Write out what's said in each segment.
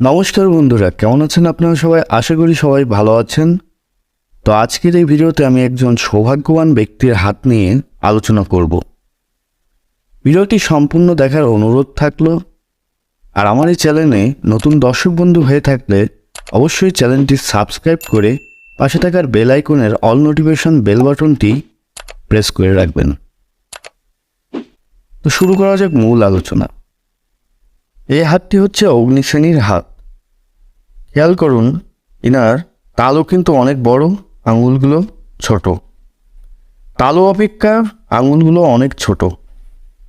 নমস্কার বন্ধুরা, কেমন আছেন আপনারা সবাই? আশা করি সবাই ভালো আছেন। তো আজকের এই ভিডিওতে আমি একজন সৌভাগ্যবান ব্যক্তির হাত নিয়ে আলোচনা করব। ভিডিওটি সম্পূর্ণ দেখার অনুরোধ থাকল। আর আমার এই চ্যানেলে নতুন দর্শক বন্ধু হয়ে থাকলে অবশ্যই চ্যানেলটি সাবস্ক্রাইব করে পাশে থাকার বেল আইকনের অল নোটিফিকেশন বেল বাটনটি প্রেস করে রাখবেন। তো শুরু করা যাক মূল আলোচনা। এই হাতটি হচ্ছে অগ্নিশ্রেণীর হাত। খেয়াল করুন, ইনার তালও কিন্তু অনেক বড়, আঙুলগুলো ছোট। তালু অপেক্ষা আঙুলগুলো অনেক ছোট।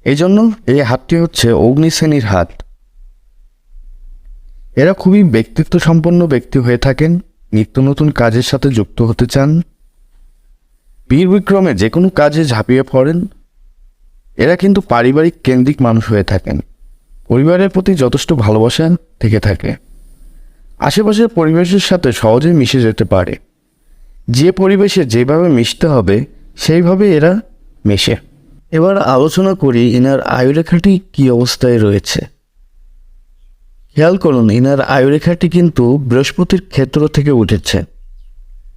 এই জন্য এই হাতটি হচ্ছে অগ্নিশ্রেণীর হাত। এরা খুবই ব্যক্তিত্ব সম্পন্ন ব্যক্তি হয়ে থাকেন, নিত্য নতুন কাজের সাথে যুক্ত হতে চান। বীর বিক্রমে যে কোনো কাজে ঝাঁপিয়ে পড়েন। এরা কিন্তু পারিবারিক কেন্দ্রিক মানুষ হয়ে থাকেন। পরিবারের প্রতি যথেষ্ট ভালোবাসা থেকে থাকে। আশেপাশের পরিবেশের সাথে সহজে মিশে যেতে পারে। যে পরিবেশে যেভাবে মিশতে হবে সেইভাবে এরা মেশে। এবার আলোচনা করি ইনার আয়ুরেখাটি কী অবস্থায় রয়েছে। খেয়াল করুন, ইনার আয়ুরেখাটি কিন্তু বৃহস্পতির ক্ষেত্র থেকে উঠেছে।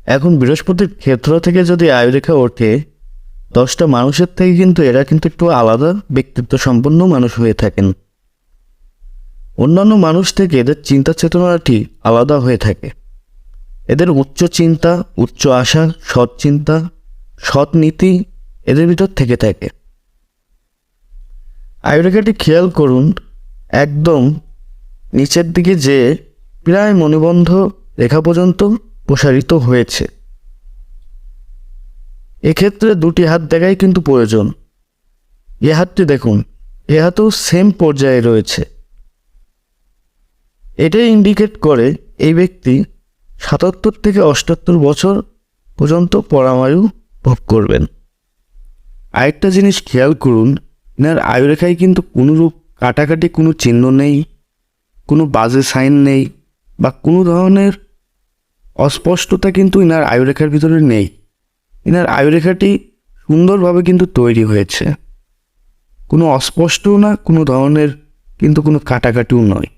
এখন বৃহস্পতির ক্ষেত্র থেকে যদি আয়ুরেখা ওঠে, দশটা মানুষের থেকে কিন্তু এরা কিন্তু একটু আলাদা ব্যক্তিত্ব সম্পন্ন মানুষ হয়ে থাকেন। অন্যান্য মানুষ থেকে এদের চিন্তা চেতনাটি আলাদা হয়ে থাকে। এদের উচ্চ চিন্তা, উচ্চ আশা, সৎ চিন্তা, সৎ নীতি এদের ভিতর থেকে থাকে। আয়ুরেখাটি খেয়াল করুন, একদম নিচের দিকে যে প্রায় মণিবন্ধ রেখা পর্যন্ত প্রসারিত হয়েছে। এক্ষেত্রে দুটি হাত দেখাই কিন্তু প্রয়োজন। এ হাতটি দেখুন, এ হাতেও সেম পর্যায়ে রয়েছে। এটাই ইন্ডিকেট করে এই ব্যক্তি সাতাত্তর থেকে অষ্টাত্তর বছর পর্যন্ত পরামায়ু ভোগ করবেন। আরেকটা জিনিস খেয়াল করুন, এনার আয়ুরেখায় কিন্তু কোনোরূপ কাটাকাটি কোনো চিহ্ন নেই, কোনো বাজে সাইন নেই বা কোনো ধরনের অস্পষ্টতা কিন্তু এনার আয়ুরেখার ভিতরে নেই। এনার আয়ুরেখাটি সুন্দরভাবে কিন্তু তৈরি হয়েছে। কোনো অস্পষ্টও না, কোনো ধরনের কিন্তু কোনো কাটাকাটিও নয়।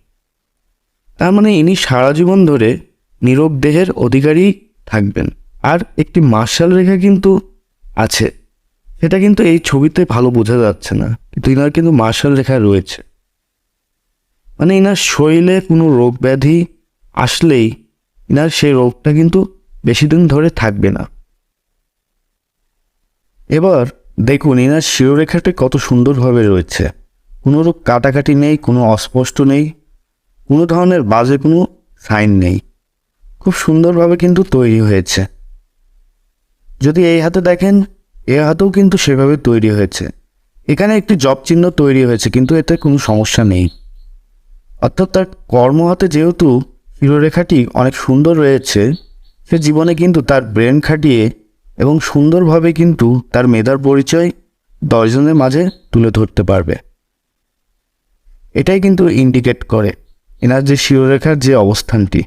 তার মানে ইনি সারা জীবন ধরে নীরব দেহের অধিকারী থাকবেন। আর একটি মার্শাল রেখা কিন্তু আছে। সেটা কিন্তু এই ছবিতে ভালো বোঝা যাচ্ছে না। কিন্তু ইনার কিন্তু মার্শাল রেখা রয়েছে। মানে ইনার শরীরে কোনো রোগ ব্যাধি আসলেই ইনার সেই রোগটা কিন্তু বেশি দিন ধরে থাকবে না। এবার দেখুন, ইনার শিরোরেখাটি কত সুন্দরভাবে রয়েছে। কোনো রোগ কাটাকাটি নেই, কোনো অস্পষ্ট নেই। কোনো ধরনের বাজে কোনো সাইন নেই। খুব সুন্দরভাবে কিন্তু তৈরি হয়েছে। যদি এই হাতে দেখেন, এ হাতেও কিন্তু সেভাবে তৈরি হয়েছে। এখানে একটি জব চিহ্ন তৈরি হয়েছে, কিন্তু এতে কোনো সমস্যা নেই। অর্থাৎ তার কর্ম হাতে যেহেতু শিরোরেখাটি অনেক সুন্দর রয়েছে, সে জীবনে কিন্তু তার ব্রেন খাটিয়ে এবং সুন্দরভাবে কিন্তু তার মেধার পরিচয় দশজনের মাঝে তুলে ধরতে পারবে। এটাই কিন্তু ইন্ডিকেট করে। এনার যে শিরোরেখার যে অবস্থানটি।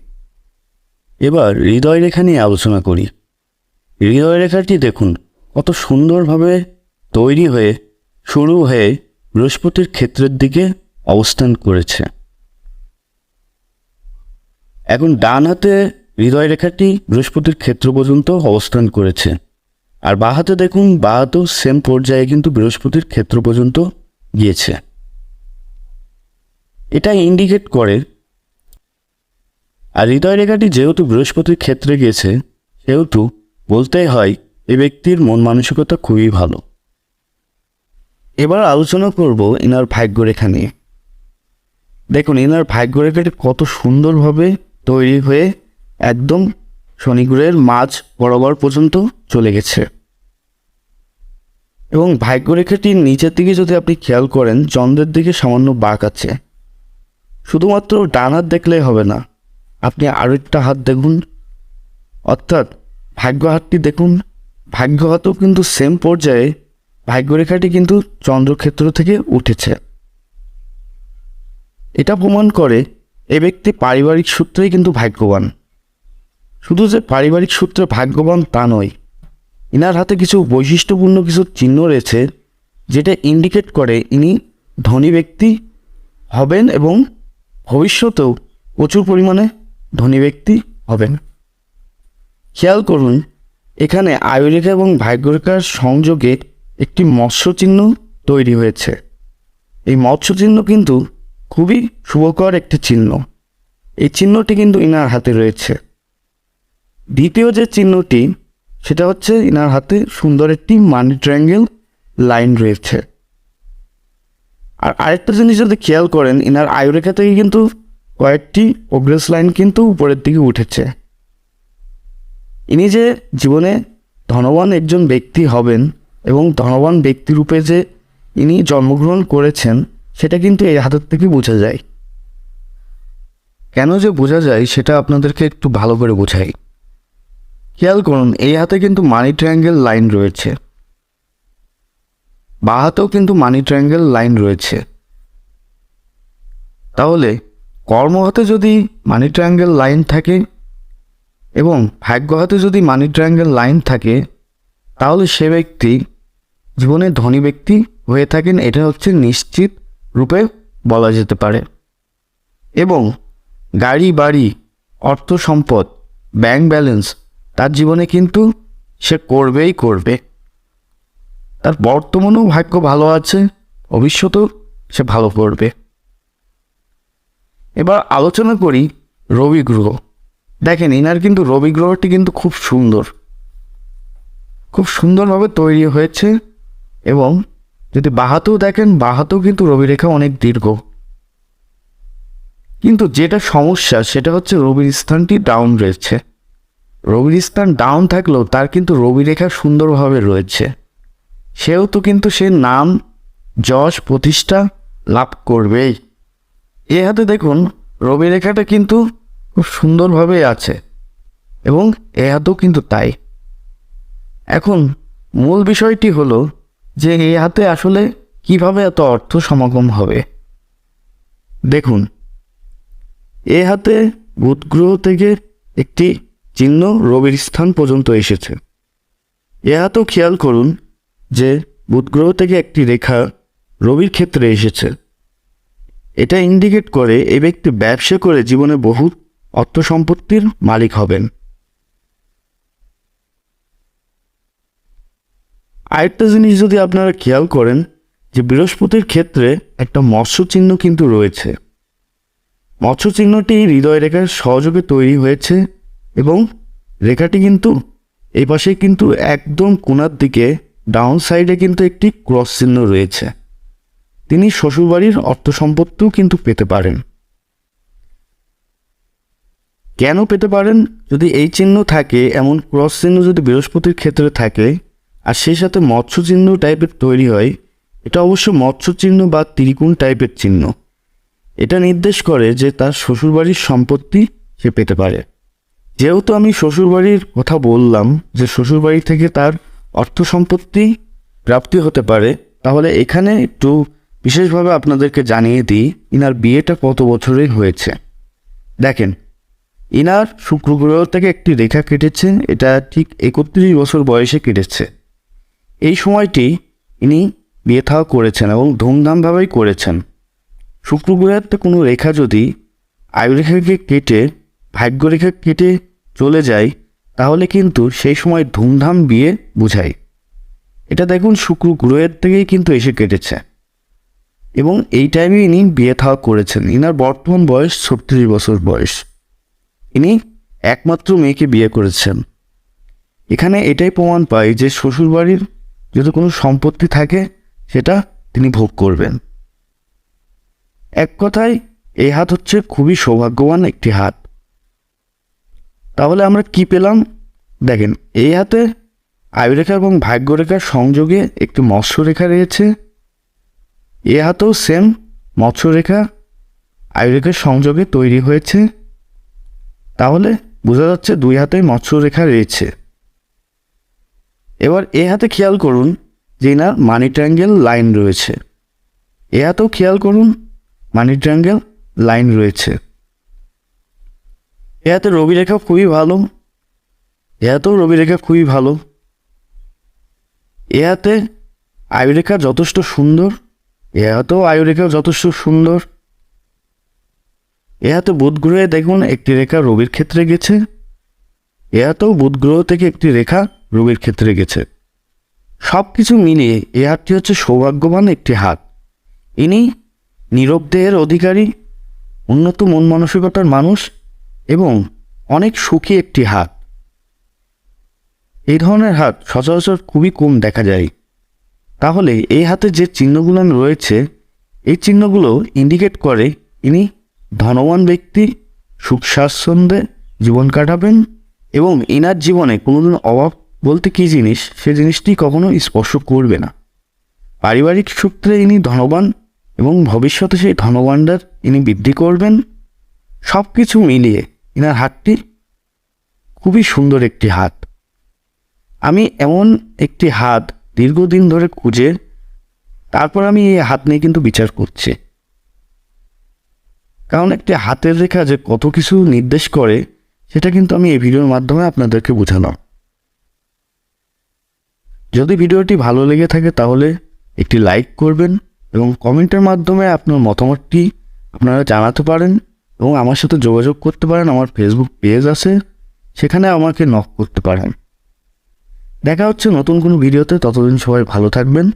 এবার হৃদয় রেখা নিয়ে আলোচনা করি। হৃদয় রেখাটি দেখুন, কত সুন্দরভাবে তৈরি হয়ে, শুরু হয়ে বৃহস্পতির ক্ষেত্রের দিকে অবস্থান করেছে। এখন ডান হাতে হৃদয় রেখাটি বৃহস্পতির ক্ষেত্র পর্যন্ত অবস্থান করেছে। আর বাঁ হাতে দেখুন, বাঁ হাতেও সেম পর্যায়ে কিন্তু বৃহস্পতির ক্ষেত্র পর্যন্ত গিয়েছে। এটা ইন্ডিকেট করে। আর হৃদয় রেখাটি যেহেতু বৃহস্পতির ক্ষেত্রে গেছে সেহেতু বলতেই হয়, এই ব্যক্তির মন মানসিকতা খুবই ভালো। এবার আলোচনা করব এনার ভাগ্যরেখা নিয়ে। দেখুন এনার ভাগ্যরেখাটি কত সুন্দরভাবে তৈরি হয়ে একদম শনিগ্রহের মাঝ বরাবর পর্যন্ত চলে গেছে। এবং ভাগ্যরেখাটির নিচের দিকে যদি আপনি খেয়াল করেন, চন্দ্রের দিকে সামান্য বাঁক আছে। শুধুমাত্র ডান হাত দেখলেই হবে না, আপনি আরেকটা হাত দেখুন। অর্থাৎ ভাগ্য হাতটি দেখুন, ভাগ্য হাতও কিন্তু সেম পর্যায়ে ভাগ্যরেখাটি কিন্তু চন্দ্রক্ষেত্র থেকে উঠেছে। এটা প্রমাণ করে এ ব্যক্তি পারিবারিক সূত্রেই কিন্তু ভাগ্যবান। শুধু যে পারিবারিক সূত্রে ভাগ্যবান তা নয়, ইনার হাতে কিছু বৈশিষ্ট্যপূর্ণ কিছু চিহ্ন রয়েছে, যেটা ইন্ডিকেট করে ইনি ধনী ব্যক্তি হবেন এবং ভবিষ্যতেও প্রচুর পরিমাণে ধনী ব্যক্তি হবেন। খেয়াল করুন, এখানে আয়ুরেখা এবং ভাগ্যরেখার সংযোগে একটি মৎস্য চিহ্ন তৈরি হয়েছে। এই মৎস্য চিহ্ন কিন্তু খুবই শুভকর একটি চিহ্ন। এই চিহ্নটি কিন্তু ইনার হাতে রয়েছে। দ্বিতীয় যে চিহ্নটি, সেটা হচ্ছে ইনার হাতে সুন্দর একটি মানি ট্রায়াঙ্গেল লাইন রয়েছে। আর আরেকটা জিনিস যদি খেয়াল করেন, ইনার আয়ুরেখা থেকে কিন্তু কয়েকটি প্রোগ্রেস লাইন কিন্তু উপরের দিকে উঠেছে। ইনি যে জীবনে ধনবান একজন ব্যক্তি হবেন এবং ধনবান ব্যক্তিরূপে যে ইনি জন্মগ্রহণ করেছেন, সেটা কিন্তু এই হাতের থেকে বোঝা যায়। কেন যে বোঝা যায়, সেটা আপনাদেরকে একটু ভালো করে বোঝাই। খেয়াল করুন, এই হাতে কিন্তু মানি ট্রায়াঙ্গেল লাইন রয়েছে। বা হাতেও কিন্তু মানি ট্রায়াঙ্গেল লাইন রয়েছে। তাহলে কর্ম হাতে যদি মানি ট্রায়াঙ্গেল লাইন থাকে এবং ভাগ্য হাতে যদি মানি ট্রায়াঙ্গেল লাইন থাকে, তাহলে সে ব্যক্তি জীবনে ধনী ব্যক্তি হয়ে থাকেন, এটা হচ্ছে নিশ্চিত রূপে বলা যেতে পারে। এবং গাড়ি, বাড়ি, অর্থ সম্পদ, ব্যাংক ব্যালেন্স, তার জীবনে কিন্তু সে করবেই করবে। তার বর্তমানেও ভাগ্য ভালো আছে, ভবিষ্যতেও সে ভালো করবে এবার আলোচনা করি রবি গ্রহ। দেখেন, এনার কিন্তু রবি গ্রহটি কিন্তু খুব সুন্দর। খুব সুন্দরভাবে তৈরি হয়েছে এবং যদি বাহাতেও দেখেন, বাহাতেও কিন্তু রবি রেখা অনেক দীর্ঘ। কিন্তু যেটা সমস্যা, সেটা হচ্ছে রবির স্থানটি ডাউন রয়েছে। রবির স্থান ডাউন থাকলেও তার কিন্তু রবি রেখা সুন্দরভাবে রয়েছে। সেও তো কিন্তু সে নাম যশ প্রতিষ্ঠা লাভ করবেই। এ হাতে দেখুন, রবি রেখাটা কিন্তু খুব সুন্দরভাবে আছে এবং এ হাতেও কিন্তু তাই। এখন মূল বিষয়টি হলো যে এ হাতে আসলে কীভাবে এত অর্থ সমাগম হবে? দেখুন, এ হাতে বুধ গ্রহ থেকে একটি চিহ্ন রবির স্থান পর্যন্ত এসেছে। এ হাতেও খেয়াল করুন যে বুধ গ্রহ থেকে একটি রেখা রবির ক্ষেত্রে এসেছে। এটা ইন্ডিকেট করে এই ব্যক্তি ব্যবসা করে জীবনে বহু অর্থ সম্পত্তির মালিক হবেন। আরেকটা জিনিস যদি আপনারা খেয়াল করেন যে বৃহস্পতির ক্ষেত্রে একটা মৎস্য চিহ্ন কিন্তু রয়েছে। মৎস্য চিহ্নটি হৃদয় রেখার সহযোগে তৈরি হয়েছে এবং রেখাটি কিন্তু এই পাশে কিন্তু একদম কোনার দিকে ডাউন সাইডে কিন্তু একটি ক্রস চিহ্ন রয়েছে। তিনি শ্বশুরবাড়ির অর্থ সম্পত্তিও কিন্তু পেতে পারেন। কেন পেতে পারেন? যদি এই চিহ্ন থাকে, এমন ক্রস চিহ্ন যদি বৃহস্পতির ক্ষেত্রে থাকে, আর সেই সাথে মৎস্য চিহ্ন টাইপের তৈরি হয়, এটা অবশ্য মৎস্য চিহ্ন বা ত্রিকোণ টাইপের চিহ্ন। এটা নির্দেশ করে যে তার শ্বশুরবাড়ির সম্পত্তি সে পেতে পারে। যেহেতু আমি শ্বশুরবাড়ির কথা বললাম যে শ্বশুরবাড়ি থেকে তার অর্থ সম্পত্তি প্রাপ্তি হতে পারে, তাহলে এখানে একটু বিশেষভাবে আপনাদেরকে জানিয়ে দিই, ইনার বিয়েটা কত বছরের হয়েছে। দেখেন, ইনার শুক্র গ্রহ থেকে একটি রেখা কেটেছে, এটা ঠিক একত্রিশ বছর বয়সে কেটেছে। এই সময়টি ইনি বিয়ে থাও করেছেন এবং ধুমধামভাবেই করেছেন। শুক্র গ্রহের কোনো রেখা যদি আয়ুরেখাকে কেটে, ভাগ্যরেখা কেটে চলে যায় তাহলে কিন্তু সেই সময় ধুমধাম বিয়ে বুঝায় এটা দেখুন শুক্র গ্রহের থেকেই কিন্তু এসে কেটেছে। এবং এই টাইমে ইনি বিয়ে থাওয়া করেছেন। ইনার বর্তমান বয়স ছত্রিশ বছর বয়স। ইনি একমাত্র মেয়েকে বিয়ে করেছেন। এখানে এটাই প্রমাণ পাই যে শ্বশুরবাড়ির যদি কোনো সম্পত্তি থাকে, সেটা তিনি ভোগ করবেন। এক কথায়, এই হাত হচ্ছে খুবই সৌভাগ্যবান একটি হাত। তাহলে আমরা কি পেলাম? দেখেন, এই হাতে আয়ুরেখা এবং ভাগ্যরেখার সংযোগে একটি মৎস্যরেখা রয়েছে। এ হাতেও সেম মৎস্যরেখা আয়ুরেখার সংযোগে তৈরি হয়েছে। তাহলে বোঝা যাচ্ছে দুই হাতে মৎস্যরেখা রয়েছে। এবার এ হাতে খেয়াল করুন যে এনার মানি ট্রায়াঙ্গেল লাইন রয়েছে। এ হাতেও খেয়াল করুন মানি ট্রায়াঙ্গেল লাইন রয়েছে। এ হাতে রবি রেখা খুবই ভালো। এ হাতেও রবি রেখা খুবই ভালো। এ হাতে আয়ুরেখা যথেষ্ট সুন্দর। এ হাতেও আয়ুরেখা যথেষ্ট সুন্দর। এ হাতে বুধ গ্রহে দেখুন একটি রেখা রবির ক্ষেত্রে গেছে। এ হাতেও বুধ গ্রহ থেকে একটি রেখা রবির ক্ষেত্রে গেছে। সব কিছু মিলিয়ে এ হাতটি হচ্ছে সৌভাগ্যবান একটি হাত। ইনি নীরব দেহের অধিকারী, উন্নত মন মানসিকতার মানুষ। এবং অনেক সুখী একটি হাত। এই ধরনের হাত সচরাচর খুবই কম দেখা যায়। তাহলে এই হাতে যে চিহ্নগুলো রয়েছে, এই চিহ্নগুলো ইন্ডিকেট করে ইনি ধনবান ব্যক্তি সুখ স্বাচ্ছন্দ্যে জীবন কাটাবেন এবং ইনার জীবনে কোনোদিন অভাব বলতে কী জিনিস, সে জিনিসটি কখনো স্পর্শ করবে না। পারিবারিক সূত্রে ইনি ধনবান এবং ভবিষ্যতে সেই ধনভাণ্ডার ইনি বৃদ্ধি করবেন। সব কিছু মিলিয়ে ইনার হাতটি খুবই সুন্দর একটি হাত। আমি এমন একটি হাত দীর্ঘদিন ধরে খুঁজে, তারপর আমি এই হাত নিয়ে কিন্তু বিচার করছি। কারণ একটি হাতের রেখা যে কত কিছু নির্দেশ করে, সেটা কিন্তু আমি এই ভিডিওর মাধ্যমে আপনাদেরকে বোঝালাম। যদি ভিডিওটি ভালো লেগে থাকে তাহলে একটি লাইক করবেন এবং কমেন্টের মাধ্যমে আপনার মতামতটি আপনারা জানাতে পারেন। এবং আমার সাথে যোগাযোগ করতে পারেন, আমার ফেসবুক পেজ আছে, সেখানে আমাকে নক করতে পারেন। দেখা হচ্ছে নতুন কোনো ভিডিওতে ততদিন সবাই ভালো থাকবেন।